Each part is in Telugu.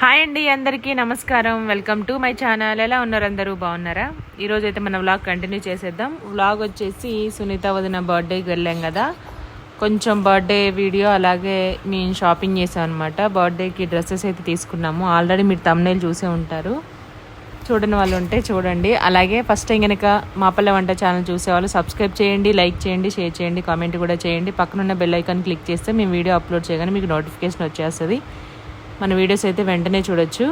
హాయ్ అండి అందరికీ నమస్కారం. Welcome to my channel. ఎలా ఉన్నారు అందరూ? బాగున్నారా? ఈరోజు అయితే మన వ్లాగ్ కంటిన్యూ చేసేద్దాం. వ్లాగ్ వచ్చేసి సునీత వదిన బర్త్డేకి వెళ్ళాం కదా. కొంచెం బర్త్డే వీడియో అలాగే మేము షాపింగ్ చేసాం అనమాట బర్త్డేకి డ్రెస్సెస్ అయితే తీసుకున్నాము. ఆల్రెడీ మీరు తమ్నేల్ చూసే ఉంటారు. చూడని వాళ్ళు ఉంటే చూడండి. అలాగే ఫస్ట్ టైం కనుక మా పల్లె వంట ఛానల్ చూసేవాళ్ళు సబ్స్క్రైబ్ చేయండి లైక్ చేయండి షేర్ చేయండి కామెంట్ కూడా చేయండి. పక్కనున్న బెల్ ఐకాన్ క్లిక్ చేస్తే మేము వీడియో అప్లోడ్ చేయగానే మీకు నోటిఫికేషన్ వచ్చేస్తుంది. మన వీడియోస్ అయితే వెంటనే చూడొచ్చు.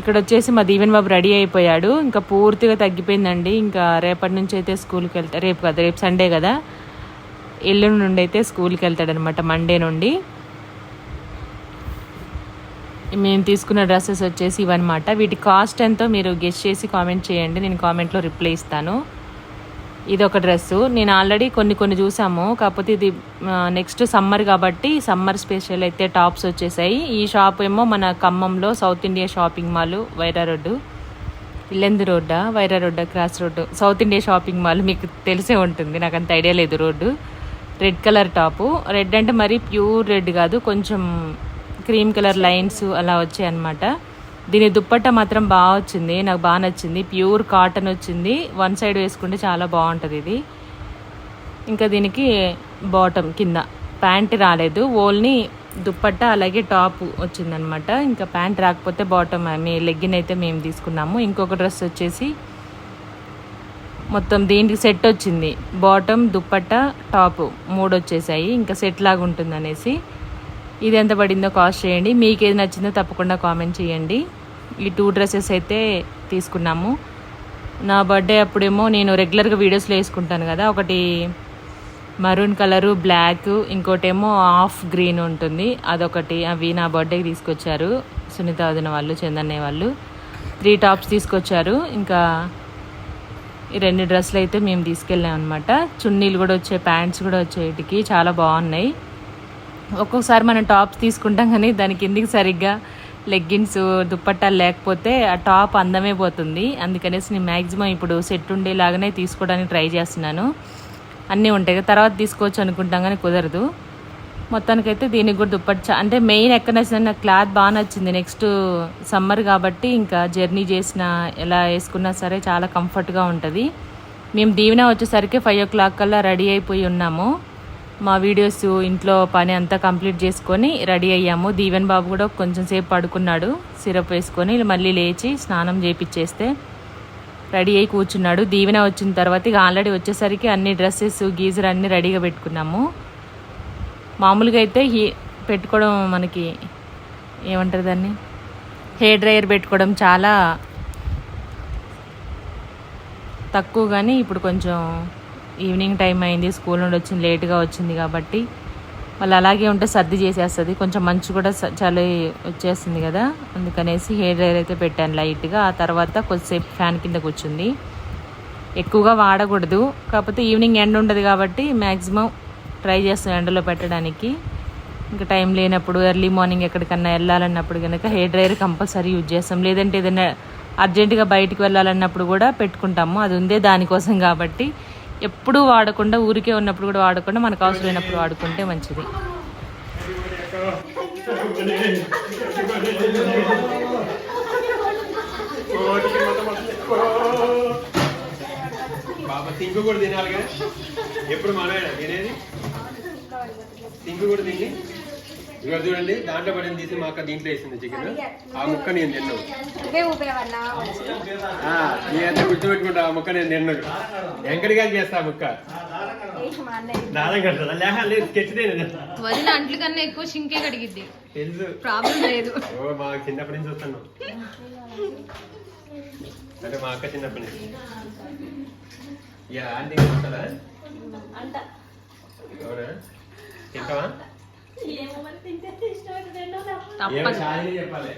ఇక్కడ వచ్చేసి మా దీవెన్ బాబు రెడీ అయిపోయాడు. ఇంకా పూర్తిగా తగ్గిపోయిందండి. ఇంకా రేపటి నుంచి అయితే స్కూల్కి వెళ్తా రేపు కదా రేపు సండే కదా. ఎల్లుండి నుండి అయితే స్కూల్కి వెళ్తాడనమాట మండే నుండి. మేము తీసుకున్న డ్రెస్సెస్ వచ్చేసి ఇవన్నమాట. వీటి కాస్ట్ ఎంతో మీరు గెస్ట్ చేసి కామెంట్ చేయండి. నేను కామెంట్లో రిప్లై ఇస్తాను. ఇది ఒక డ్రెస్సు. నేను ఆల్రెడీ కొన్ని కొన్ని చూసాము. కాకపోతే ఇది నెక్స్ట్ సమ్మర్ కాబట్టి సమ్మర్ స్పెషల్ అయితే టాప్స్ వచ్చేసాయి. ఈ షాప్ ఏమో మన ఖమ్మంలో South India shopping mall Wyra road. Yellandu రోడ్డా? Wyra రోడ్డా cross road. South India shopping mall మీకు తెలిసే ఉంటుంది. నాకు అంత ఐడియా లేదు road. Red colour top. Red అంటే మరీ ప్యూర్ రెడ్ కాదు. కొంచెం క్రీమ్ కలర్ లైన్స్ అలా వచ్చాయి అన్నమాట దీని దుప్పట్ట మాత్రం బాగా వచ్చింది నాకు బాగా నచ్చింది. ప్యూర్ కాటన్ వచ్చింది. వన్ సైడ్ వేసుకుంటే చాలా బాగుంటుంది ఇది. ఇంకా దీనికి బాటమ్ కింద. ప్యాంట్ రాలేదు. ఓన్లీ దుప్పట్ట అలాగే టాప్ వచ్చిందనమాట. ఇంకా ప్యాంట్ రాకపోతే బాటమ్ మీ లెగ్గిన్ అయితే మేము తీసుకున్నాము. ఇంకొక డ్రెస్ వచ్చేసి మొత్తం దీనికి సెట్ వచ్చింది. బాటమ్ దుప్పట్ట టాప్ మూడు వచ్చేసాయి. ఇంకా సెట్ లాగా ఉంటుంది అనేసి ఇది ఎంత పడిందో కాస్ట్ చేయండి. మీకు ఏది నచ్చిందో తప్పకుండా కామెంట్ చేయండి. ఈ టూ డ్రెస్సెస్ అయితే తీసుకున్నాము. నా బర్త్డే అప్పుడేమో నేను రెగ్యులర్గా వీడియోస్లో వేసుకుంటాను కదా. ఒకటి మరూన్ కలరు బ్లాక్ ఇంకోటేమో ఆఫ్ గ్రీన్ ఉంటుంది. అదొకటి అవి నా బర్త్డేకి తీసుకొచ్చారు. సునీత వదిన వాళ్ళు చందన్నయ్య వాళ్ళు. త్రీ టాప్స్ తీసుకొచ్చారు. ఇంకా ఈ రెండు డ్రెస్సులు అయితే మేము తీసుకెళ్ళాం అనమాట చున్నీలు కూడా వచ్చాయి ప్యాంట్స్ కూడా వచ్చేటికి చాలా బాగున్నాయి. ఒక్కొక్కసారి మనం టాప్స్ తీసుకుంటాం కానీ దాని కిందికి సరిగ్గా లెగ్గిన్స్ దుప్పట్టాలు లేకపోతే ఆ టాప్ అందమే పోతుంది. అందుకనేసి నేను మ్యాక్సిమం ఇప్పుడు సెట్ ఉండేలాగానే తీసుకోవడానికి ట్రై చేస్తున్నాను. అన్నీ ఉంటాయి కదా తర్వాత తీసుకోవచ్చు అనుకుంటాం కానీ కుదరదు. మొత్తానికైతే దీనికి కూడా దుప్పట్ అంటే మెయిన్ ఎక్కడ నచ్చింది నాకు క్లాత్ బాగా నచ్చింది. నెక్స్ట్ సమ్మర్ కాబట్టి ఇంకా జర్నీ చేసిన ఎలా వేసుకున్నా సరే చాలా కంఫర్ట్గా ఉంటుంది. మేము దీవెన వచ్చేసరికి ఫైవ్ ఓ క్లాక్ కల్లా రెడీ అయిపోయి ఉన్నాము. మా వీడియోస్ ఇంట్లో పని అంతా కంప్లీట్ చేసుకొని రెడీ అయ్యాము. దీవెన్ బాబు కూడా కొంచెం సేపు పడుకున్నాడు. సిరప్ వేసుకొని మళ్ళీ లేచి స్నానం చేపిచ్చేస్తే రెడీ అయి కూర్చున్నాడు. దీవెన వచ్చిన తర్వాత ఇక ఆల్రెడీ వచ్చేసరికి అన్ని డ్రెస్సెస్ గీజర్ అన్నీ రెడీగా పెట్టుకున్నాము. మామూలుగా అయితే హీ పెట్టుకోవడం మనకి ఏమంటారు దాన్ని? హెయిర్ డ్రైయర్ పెట్టుకోవడం చాలా తక్కువ కానీ ఇప్పుడు కొంచెం ఈవినింగ్ టైం అయింది స్కూల్ నుండి వచ్చింది లేట్గా వచ్చింది కాబట్టి. మళ్ళీ అలాగే ఉంటే సర్ది చేసేస్తుంది. కొంచెం మంచు కూడా చలి వచ్చేస్తుంది కదా. అందుకనేసి హెయిర్ డ్రైర్ అయితే పెట్టాను లైట్గా. ఆ తర్వాత కొద్దిసేపు ఫ్యాన్ కింద కూర్చుంది. ఎక్కువగా వాడకూడదు. కాకపోతే ఈవినింగ్ ఎండ ఉండదు కాబట్టి మ్యాక్సిమం ట్రై చేస్తాం ఎండలో పెట్టడానికి. ఇంకా టైం లేనప్పుడు ఎర్లీ మార్నింగ్ ఎక్కడికన్నా వెళ్ళాలన్నప్పుడు కనుక హెయిర్ డ్రైయర్ కంపల్సరీ యూజ్ చేస్తాం. లేదంటే ఏదైనా అర్జెంటుగా బయటికి వెళ్ళాలన్నప్పుడు కూడా పెట్టుకుంటాము. అది ఉందే దానికోసం కాబట్టి ఎప్పుడూ వాడకుండా ఊరికే ఉన్నప్పుడు కూడా వాడకుండా మనకు అవసరమైనప్పుడు వాడుకుంటే మంచిది. తింకు కూడా తినాలి కదా ఎప్పుడు మనమేనా తినేది తింకు కూడా తిని ఇక చూడండి దాంట్లో పడింది తీసి మా అక్క దీంట్లో వేసింది చికెన్ ఆ ముక్క నేను తిన్నాను. నీ అంతా గుర్తుపెట్టుకుంటా ఆ ముక్క నేను తిన్నాను. ఎంకడిగా చేస్తా ఆ ముక్క. వేసి మా అన్నయ్య. దానం కడతా లేక లేదు స్కెచ్ వదిన అంట్ల కన్నా ఎక్కువ సింకే కడిగిద్ది. తెలుసు. ప్రాబ్లం లేదు. ఓ మా చిన్నప్పటి నుంచి చూస్తాను అంటే మా అక్క చిన్నప్పటి నుంచి. ఇక ఆంటీ అంట. అవునా తింటావా? చెప్పాలి.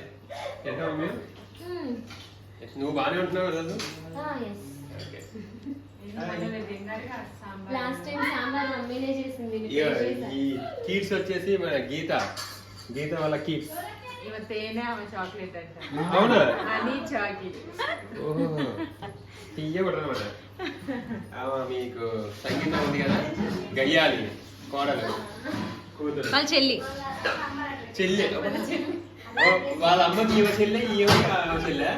నువ్వు బాగానే ఉంటున్నావు రోజు. ఈ కీట్స్ వచ్చేసి మన గీత. గీత వాళ్ళ కీట్స్ ఇవ తేనె ఆమె చాక్లెట్ అంట. అవునా? అని చాకి ఓహో. తీయ కూడా అనమాట ఆమె మీకు సంగీతం ఉంది కదా? గయ్యాలి కోడలు. వాళ్ళ చెల్లి. చెల్లి. వాళ్ళ అమ్మకి ఈమె చెల్లె చెల్లె.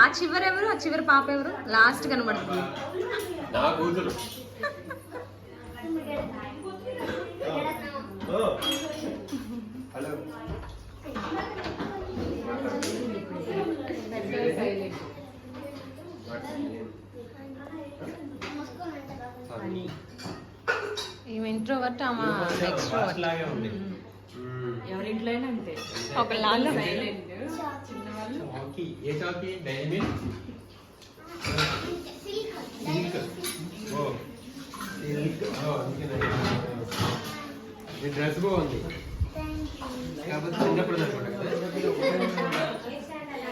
ఆ చివరి ఎవరు ఆ చివరి పాప ఎవరు? లాస్ట్ కనబడుతుంది. నా కూతురు. ఓ. హలో. ఈమె ఇంట్రోవర్ట్ ఆమె ఎక్స్ట్రోవర్ట్ లాగే ఉంది. ఎవరింట్లో అయినా అంతే. ఒక లాగా చాకీ ఏ చాకీ డైమండ్? సిల్క్. ఓ సిల్క్. ఓ అందుకేనా. మీ డ్రెస్ బాగుంది. కాకపోతే చిన్నప్పుడు అనుకుంటా కదా.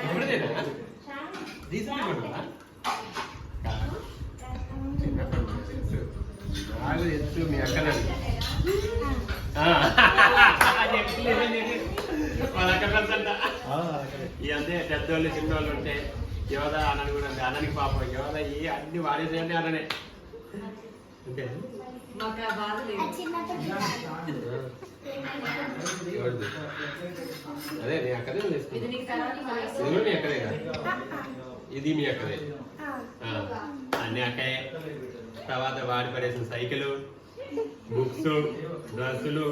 ఇప్పుడుదేనా రీసెంట్ నాకు తెలుసు మీ అక్కనని వాళ్ళ అక్క పెద్దోళ్ళు చిన్నోళ్ళు ఉంటే యోధ అన్నని కూడా ఉంది అన్ననికి పాపం యోధ ఈ అన్ని వాడేసేయండి అన్ననే అంతే? అదే నీ అక్కదే నీకు తర్వాత ఇది మీ అక్కదే కదా ఇది మీ అక్కదే ఆ, అన్ని అక్కయే తర్వాత వాడి పడేసిన సైకిల్ బుక్స్ డ్రెస్సులు.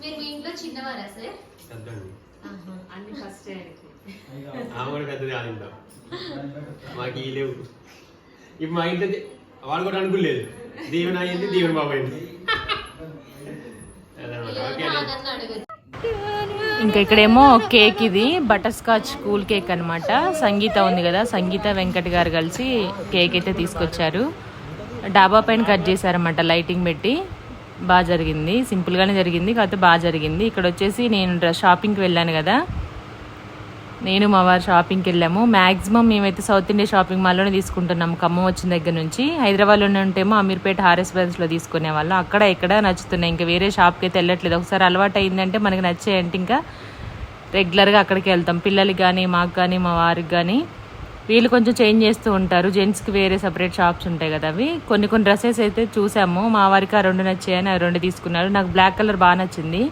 మీరు మీ ఇంట్లో చిన్నవారా సార్? పెద్దండి అన్ని ఫస్ట్ ఆమె కూడా పెద్దది ఆడిందాం మాకు ఈ లేవు. ఇప్పుడు మా ఇంట్లో ది- వాడు కూడా అనుకోలేదు దీవెన అయ్యింది దీవెన బాబు అయింది ఇంకా ఇక్కడేమో కేక్ ఇది బటర్ స్కాచ్ కూల్ కేక్ అన్నమాట. సంగీత ఉంది కదా సంగీత వెంకట్ గారు కలిసి కేక్ అయితే తీసుకొచ్చారు. డాబా పైన కట్ చేశారన్నమాట లైటింగ్ పెట్టి. బాగా జరిగింది సింపుల్గానే జరిగింది కాకపోతే బాగా జరిగింది. ఇక్కడ వచ్చేసి నేను డ్రెస్ షాపింగ్కి వెళ్ళాను కదా. నేను మా వారు షాపింగ్కి వెళ్ళాము. మ్యాక్సిమం మేమైతే సౌత్ ఇండియా షాపింగ్ మాల్లోనే తీసుకుంటున్నాం. ఖమ్మం వచ్చిన దగ్గర నుంచి. హైదరాబాద్లోనే ఉంటేమో అమీర్పేట హారెస్ బ్రదర్స్లో తీసుకునే వాళ్ళం. అక్కడ ఇక్కడ నచ్చుతున్నాయి. ఇంకా వేరే షాప్కి అయితే వెళ్ళట్లేదు. ఒకసారి అలవాటు అయిందంటే మనకి అంటే ఇంకా రెగ్యులర్గా అక్కడికి వెళ్తాం. పిల్లలకి కానీ మాకు కానీ మా వారికి కానీ వీళ్ళు కొంచెం చేంజ్ చేస్తూ ఉంటారు. జెంట్స్కి వేరే సపరేట్ షాప్స్ ఉంటాయి కదా అవి. కొన్ని కొన్ని డ్రెస్సెస్ అయితే చూసాము. మా వారికి ఆ రెండు నచ్చాయని ఆ రెండు తీసుకున్నారు. నాకు బ్లాక్ కలర్ బాగా నచ్చింది.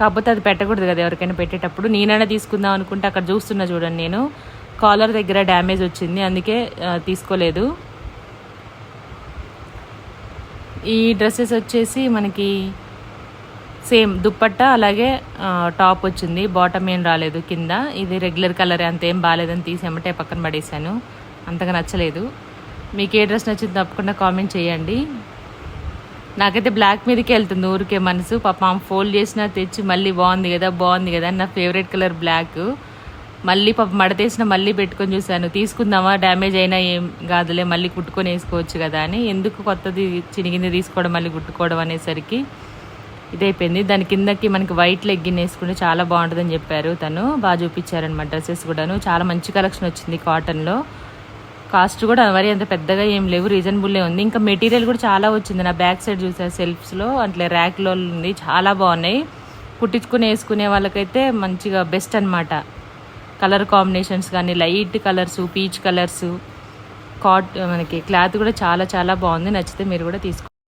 కాకపోతే అది పెట్టకూడదు కదా ఎవరికైనా పెట్టేటప్పుడు. నేనైనా తీసుకుందాం అనుకుంటే అక్కడ చూస్తున్నా చూడండి నేను. కాలర్ దగ్గర డ్యామేజ్ వచ్చింది. అందుకే తీసుకోలేదు. ఈ డ్రెస్సెస్ వచ్చేసి మనకి సేమ్ దుప్పట్ట అలాగే టాప్ వచ్చింది. బాటమ్ ఏం రాలేదు కింద. ఇది రెగ్యులర్ కలర్ అంతేం బాగాలేదని తీసేమంటే పక్కన పడేసాను అంతగా నచ్చలేదు. మీకు ఏ డ్రెస్ నచ్చింది తప్పకుండా కామెంట్ చేయండి. నాకైతే బ్లాక్ మీదకి వెళ్తుంది ఊరికే మనసు. పాపం ఫోల్డ్ చేసినా తెచ్చి మళ్ళీ బాగుంది కదా బాగుంది కదా నా ఫేవరెట్ కలర్ బ్లాక్. మళ్ళీ పాప మడతేసిన మళ్ళీ పెట్టుకొని చూశాను. తీసుకుందామా డ్యామేజ్ అయినా ఏం కాదులే మళ్ళీ కుట్టుకొని వేసుకోవచ్చు కదా అని. ఎందుకు కొత్తది చినిగింది తీసుకోవడం మళ్ళీ కుట్టుకోవడం అనేసరికి ఇదైపోయింది. దాని కిందకి మనకి వైట్ లెగ్గిన్ వేసుకుంటే చాలా బాగుంటుందని చెప్పారు తను. బాగా చూపించారనమాట డ్రెస్సెస్ కూడాను. చాలా మంచి కలెక్షన్ వచ్చింది కాటన్లో కాస్ట్ కూడా మరి అంత పెద్దగా ఏం లేవు రీజనబుల్లే ఉంది. ఇంకా మెటీరియల్ కూడా చాలా వచ్చింది. నా బ్యాక్ సైడ్ చూసా సెల్ఫ్స్లో అట్లే ర్యాక్లో ఉంది. చాలా బాగున్నాయి. కుట్టించుకుని వేసుకునే వాళ్ళకైతే మంచిగా బెస్ట్ అన్నమాట. కలర్ కాంబినేషన్స్ కానీ లైట్ కలర్స్ పీచ్ కలర్స్ కాట్ మనకి క్లాత్ కూడా చాలా చాలా బాగుంది. నచ్చితే మీరు కూడా తీసుకో